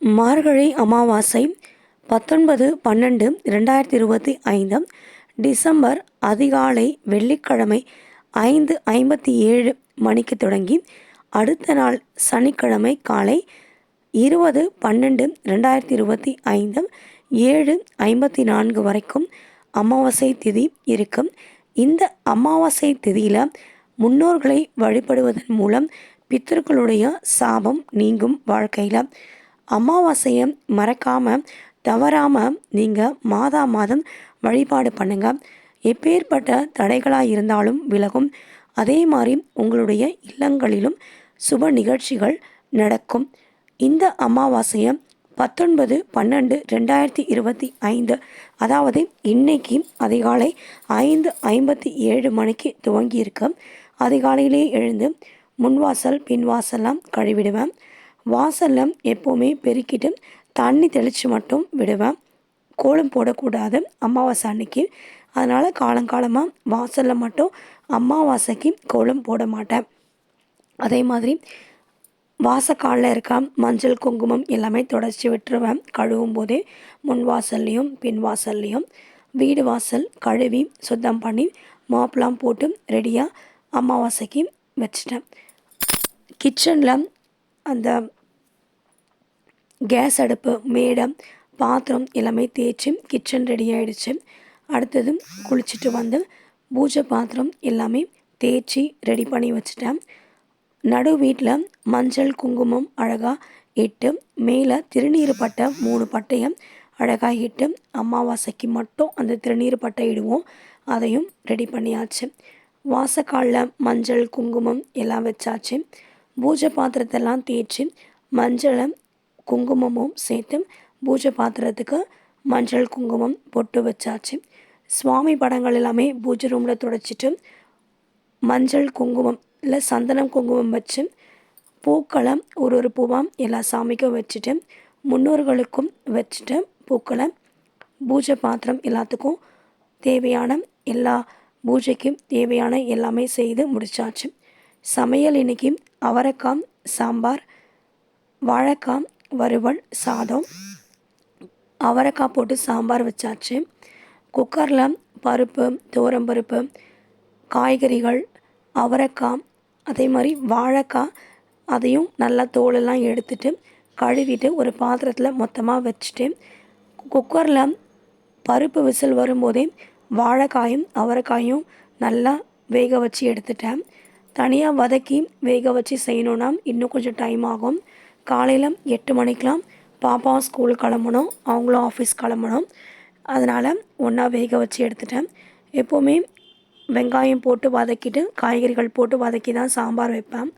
மார்கழி அமாவாசை பத்தொன்பது பன்னெண்டு ரெண்டாயிரத்தி இருபத்தி ஐந்து டிசம்பர் அதிகாலை வெள்ளிக்கிழமை ஐந்து ஐம்பத்தி ஏழு மணிக்கு தொடங்கி அடுத்த நாள் சனிக்கிழமை காலை இருபது பன்னெண்டு ரெண்டாயிரத்தி இருபத்தி ஐந்து ஏழு ஐம்பத்தி நான்கு வரைக்கும் அமாவாசை திதி இருக்கும். இந்த அமாவாசை திதியில் முன்னோர்களை வழிபடுவதன் மூலம் பித்தர்களுடைய சாபம் நீங்கும் வாழ்க்கையில். அமாவாசையை மறக்காமல் தவறாமல் நீங்கள் மாதா மாதம் வழிபாடு பண்ணுங்கள் எப்பேற்பட்ட தடைகளாக இருந்தாலும் விலகும். அதே மாதிரி உங்களுடைய இல்லங்களிலும் சுப நிகழ்ச்சிகள் நடக்கும். இந்த அமாவாசையை பத்தொன்பது பன்னெண்டு ரெண்டாயிரத்தி இருபத்தி ஐந்து அதாவது இன்னைக்கு அதிகாலை ஐந்து ஐம்பத்தி ஏழு மணிக்கு துவங்கியிருக்கு. அதிகாலையிலே எழுந்து முன்வாசல் பின்வாசல்லாம் கழுவிடுவேன். வாசலில் எப்போவுமே பெருக்கிட்டு தண்ணி தெளித்து மட்டும் விடுவேன். கோலம் போடக்கூடாது அமாவாசை அன்னைக்கு. அதனால் காலங்காலமாக வாசலில் மட்டும் அமாவாசைக்கு கோலம் போட மாட்டேன். அதே மாதிரி வாசக்காலில் இருக்க மஞ்சள் குங்குமம் எல்லாமே தொடச்சி விட்டுருவேன். கழுவும் போதே முன் வாசல்லையும் பின் வாசல்லையும் வீடு வாசல் கழுவி சுத்தம் பண்ணி மாப்லாம் போட்டு ரெடியாக அமாவாசைக்கு வச்சிட்டேன். கிச்சனில் அந்த கேஸ் அடுப்பு மேடம் பாத்திரம் எல்லாமே தேய்ச்சி கிச்சன் ரெடி ஆகிடுச்சு அடுத்தது குளிச்சுட்டு வந்து பூஜை பாத்திரம் எல்லாமே தேய்ச்சி ரெடி பண்ணி வச்சுட்டேன். நடு வீட்டில் மஞ்சள் குங்குமம் அழகாக இட்டு மேலே திருநீர் பட்டை மூணு பட்டையும் அழகாக இட்டு அமாவாசைக்கு மட்டும் அந்த திருநீர் பட்டை இடுவோம். அதையும் ரெடி பண்ணியாச்சு. வாசக்காலில் மஞ்சள் குங்குமம் எல்லாம் வச்சாச்சு. பூஜை பாத்திரத்தெல்லாம் தேய்ச்சி மஞ்சளை குங்குமமும் சேர்த்து பூஜை பாத்திரத்துக்கு மஞ்சள் குங்குமம் பொட்டு வச்சாச்சு. சுவாமி படங்கள் எல்லாமே பூஜை ரூமில் துடைச்சிட்டு மஞ்சள் குங்குமம் இல்லை சந்தனம் குங்குமம் வச்சு பூக்களை ஒரு ஒரு பூவாக எல்லா சாமிக்கும் வச்சுட்டு முன்னோர்களுக்கும் வச்சுட்டு பூக்களை பூஜை பாத்திரம் எல்லாத்துக்கும் தேவையான எல்லா பூஜைக்கும் தேவையான எல்லாமே செய்து முடித்தாச்சு சமையல் இன்றைக்கி அவரைக்காய் சாம்பார் வாழைக்காய் வறுவல் சாதம். அவரைக்காய் போட்டு சாம்பார் வச்சாச்சு. குக்கரில் பருப்பு பருப்பு காய்கறிகள் அவரைக்காய் அதே மாதிரி வாழைக்காய் அதையும் நல்லா தோலெல்லாம் எடுத்துட்டு கழுவிட்டு ஒரு பாத்திரத்தில் மொத்தமாக வச்சுட்டு குக்கரில் பருப்பு விசில் வரும்போதே வாழைக்காயும் அவரைக்காயும் நல்லா வேக வச்சு எடுத்துட்டேன். தனியாக வதக்கி வேக வச்சு செய்யணுன்னா இன்னும் கொஞ்சம் டைம் ஆகும். காலையில் எட்டு மணிக்கெலாம் பாப்பா ஸ்கூல் கிளம்பணும் அவங்களும் ஆஃபீஸ் கிளம்பணும். அதனால் ஒன்றா வேக வச்சு எடுத்துட்டேன். எப்போவுமே வெங்காயம் போட்டு வதக்கிட்டு காய்கறிகள் போட்டு வதக்கி தான் சாம்பார் வைப்பேன்.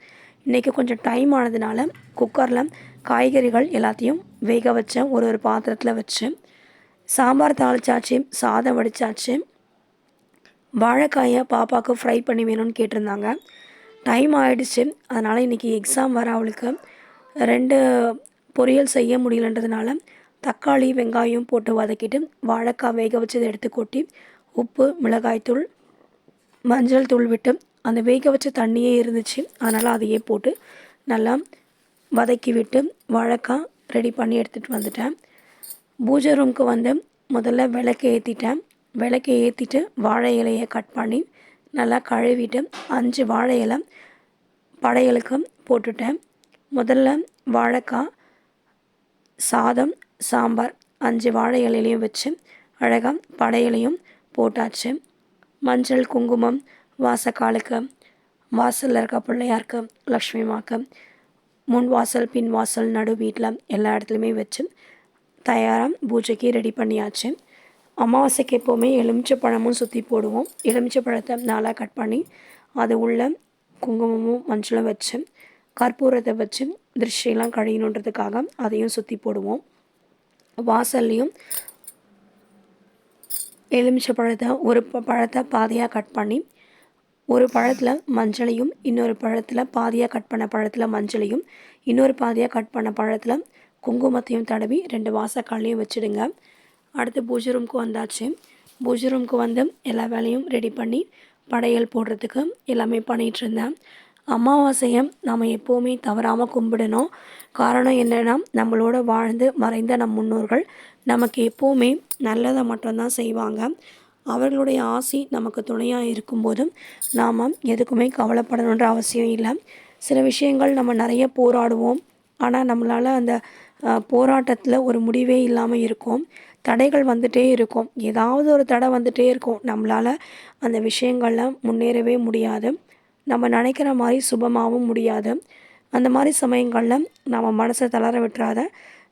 இன்றைக்கி கொஞ்சம் டைம் ஆனதுனால குக்கரில் காய்கறிகள் எல்லாத்தையும் வேக வச்சேன் ஒரு ஒரு பாத்திரத்தில் வச்சு. சாம்பார் தாளிச்சாச்சு சாதம் வடித்தாச்சு வாழைக்காயை பாப்பாவுக்கு ஃப்ரை பண்ணி வேணும்னு கேட்டிருந்தாங்க. டைம் ஆகிடுச்சு அதனால் இன்றைக்கி எக்ஸாம் வர அவளுக்கு. ரெண்டு பொரியல் செய்ய முடியலன்றதுனால தக்காளி வெங்காயம் போட்டு வதக்கிட்டு வாழைக்காய் வேக வச்சதை எடுத்து கொட்டி உப்பு மிளகாய்த்தூள் மஞ்சள் தூள் விட்டு அந்த வேக வச்ச தண்ணியே இருந்துச்சு. அதனால் அதையே போட்டு நல்லா வதக்கி விட்டு வாழைக்காய் ரெடி பண்ணி எடுத்துகிட்டு வந்துட்டேன். பூஜை ரூம்க்கு வந்து முதல்ல விளக்கு ஏற்றிட்டேன் விளக்கு ஏற்றிட்டு வாழை இலையை கட் பண்ணி நல்லா கழுவிட்டு அஞ்சு வாழை இலை படையலுக்கு போட்டுட்டேன். முதல்ல வாழைக்காய் சாதம் சாம்பார் அஞ்சு வாழை இலையிலையும் வச்சு அழகாக படையிலையும் போட்டாச்சு. மஞ்சள் குங்குமம் வாசக்காலுக்கு வாசலில் இருக்க பிள்ளையாருக்கு லக்ஷ்மிமாக்கு முன் வாசல் பின் வாசல் நடு வீட்டில் எல்லா இடத்துலையுமே வச்சு தயாராக பூஜைக்கு ரெடி பண்ணியாச்சு. அமாவாசைக்கு எப்போவுமே எலுமிச்சை பழமும் சுற்றி போடுவோம். எலுமிச்சை பழத்தை நாளாக கட் பண்ணி அது உள்ள குங்குமமும் மஞ்சளும் வச்சு கற்பூரத்தை வச்சு திருஷ்டியெல்லாம் கழியணுன்றதுக்காக அதையும் சுற்றி போடுவோம். வாசல்லையும் எலுமிச்சை பழத்தை ஒரு பழத்தை பாதியாக கட் பண்ணி ஒரு பழத்தில் மஞ்சளையும் இன்னொரு பழத்தில் பாதியாக கட் பண்ண பழத்தில் மஞ்சளையும் இன்னொரு பாதியாக கட் பண்ண பழத்தில் குங்குமத்தையும் தடவி ரெண்டு வாசக்காலையும் வச்சுடுங்க. அடுத்து பூஜை ரூம்க்கு வந்தாச்சு. பூஜை ரூம்க்கு வந்து எல்லா வேலையும் ரெடி பண்ணி படையல் போடுறதுக்கு எல்லாமே பண்ணிகிட்டு இருந்தேன். அமாவாசையை நாம் எப்போவுமே தவறாமல் கும்பிடணும். காரணம் என்னென்னா நம்மளோட வாழ்ந்து மறைந்த நம் முன்னோர்கள் நமக்கு எப்போவுமே நல்லதை மட்டும்தான் செய்வாங்க. அவர்களுடைய ஆசி நமக்கு துணையாக இருக்கும்போதும் நாம் எதுக்குமே கவலைப்படணுன்ற அவசியம் இல்லை. சில விஷயங்கள் நம்ம நிறைய போராடுவோம். ஆனால் நம்மளால் அந்த போராட்டத்தில் ஒரு முடிவே இல்லாமல் இருக்கும். தடைகள் வந்துகிட்டே இருக்கும். ஏதாவது ஒரு தடை வந்துகிட்டே இருக்கும். நம்மளால் அந்த விஷயங்களில் முன்னேறவே முடியாது. நம்ம நினைக்கிற மாதிரி சுபமாகவும் முடியாது. அந்த மாதிரி சமயங்களில் நம்ம மனசை தளர விட்டுறாத.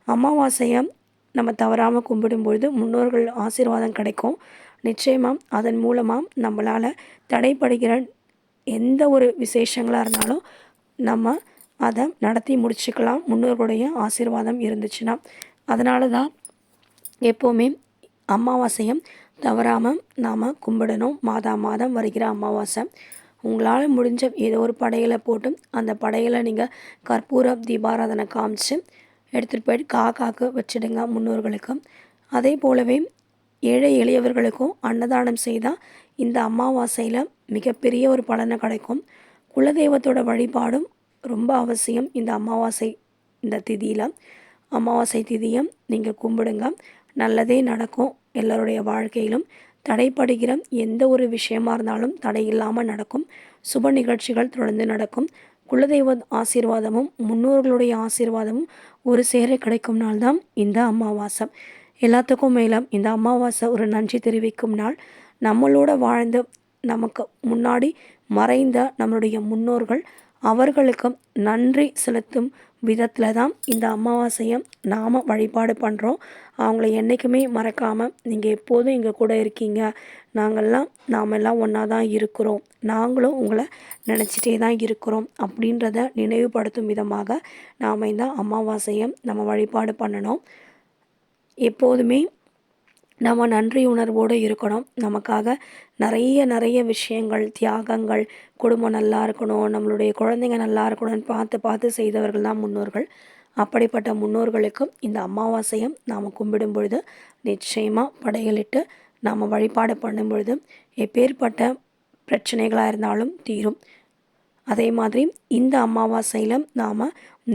அமாவாசையை நம்ம தவறாமல் கும்பிடும்பொழுது முன்னோர்கள் ஆசீர்வாதம் கிடைக்கும். நிச்சயமாக அதன் மூலமாக நம்மளால் தடைப்படுகிற எந்த ஒரு விசேஷங்களாக இருந்தாலும் நம்ம அதை நடத்தி முடிச்சுக்கலாம். முன்னோர்களுடைய ஆசீர்வாதம் இருந்துச்சுன்னா. அதனால தான் எப்போவுமே அமாவாசையும் தவறாமல் நாம் கும்பிடணும். மாதா மாதம் வருகிற அமாவாசை. உங்களால் முடிஞ்ச ஏதோ ஒரு படையலை போட்டு அந்த படையலை நீங்கள் கற்பூரம் தீபாராதனை காமிச்சு எடுத்துகிட்டு போயிட்டு காக்காக்கு வச்சிடுங்க முன்னோர்களுக்கு. அதே போலவே ஏழை எளியவர்களுக்கும் அன்னதானம் செய்தால் இந்த அமாவாசையில் மிகப்பெரிய ஒரு பலனை கிடைக்கும். குலதெய்வத்தோட வழிபாடும் ரொம்ப அவசியம் இந்த அமாவாசை இந்த திதியில். அமாவாசை திதியை நீங்கள் கும்பிடுங்க. நல்லதே நடக்கும் எல்லோருடைய வாழ்க்கையிலும். தடைப்படுகிற எந்த ஒரு விஷயமா இருந்தாலும் தடை இல்லாமல் நடக்கும். சுப நிகழ்ச்சிகள் தொடர்ந்து நடக்கும். குலதெய்வ ஆசீர்வாதமும் முன்னோர்களுடைய ஆசீர்வாதமும் ஒரு சேர கிடைக்கும் நாள் தான் இந்த அமாவாசை. எல்லாத்துக்கும் மேலே இந்த அமாவாசை ஒரு நன்றி தெரிவிக்கும் நாள். நம்மளோட வாழ்ந்த நமக்கு முன்னாடி மறைந்த நம்மளுடைய முன்னோர்கள் அவர்களுக்கு நன்றி செலுத்தும் விதத்தில் தான் இந்த அமாவாசையை நாம் வழிபாடு பண்ணுறோம் அவங்கள என்றைக்குமே மறக்காமல் நீங்கள் எப்போதும் எங்கள் கூட இருக்கீங்க. நாங்கள்லாம் நாம் எல்லாம் ஒன்றா தான் இருக்கிறோம். நாங்களும் உங்களை நினச்சிட்டே தான் இருக்கிறோம் அப்படின்றத நினைவுபடுத்தும் விதமாக நாம் இந்த அமாவாசையை நம்ம வழிபாடு பண்ணணும். எப்போதுமே நம்ம நன்றி உணர்வோடு இருக்கணும். நமக்காக நிறைய நிறைய விஷயங்கள் தியாகங்கள் குடும்பம் நல்லா இருக்கணும் நம்மளுடைய குழந்தைங்க நல்லா இருக்கணும்னு பார்த்து பார்த்து செய்தவர்கள் தான் முன்னோர்கள். அப்படிப்பட்ட முன்னோர்களுக்கும் இந்த அமாவாசையும் நாம் கும்பிடும் பொழுது நிச்சயமாக படையலிட்டு நாம் வழிபாடு பண்ணும் பொழுது எப்பேற்பட்ட பிரச்சனைகளாக இருந்தாலும் தீரும். அதே மாதிரி இந்த அமாவாசையில் நாம்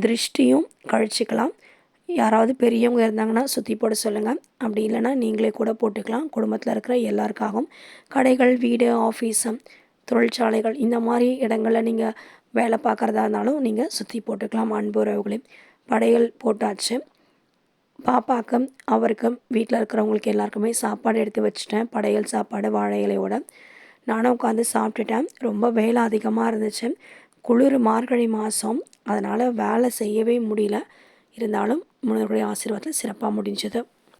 திருஷ்டியும் கழிச்சிக்கலாம். யாராவது பெரியவங்க இருந்தாங்கன்னா சுற்றி போட சொல்லுங்கள் அப்படி இல்லைன்னா நீங்களே கூட போட்டுக்கலாம். குடும்பத்தில் இருக்கிற எல்லாருக்காகவும் கடைகள் வீடு ஆஃபீஸு தொழிற்சாலைகள் இந்த மாதிரி இடங்களில் நீங்கள் வேலை பார்க்குறதா இருந்தாலும் நீங்கள் சுற்றி போட்டுக்கலாம் அன்பு உறவுகளே. படையல் போட்டாச்சு. பாப்பாக்கும் அவருக்கும் வீட்டில் இருக்கிறவங்களுக்கு எல்லாருக்குமே சாப்பாடு எடுத்து வச்சுட்டேன். படையல் சாப்பாடு வாழை இலையோட. நானும் உட்காந்து சாப்பிட்டுட்டேன். ரொம்ப வேலை அதிகமாக இருந்துச்சு. குளிர் மார்கழி மாதம் அதனால் வேலை செய்யவே முடியல. இருந்தாலும் முன்னோர்களுடைய ஆசீர்வாதத்தில் சிறப்பாக முடிஞ்சது.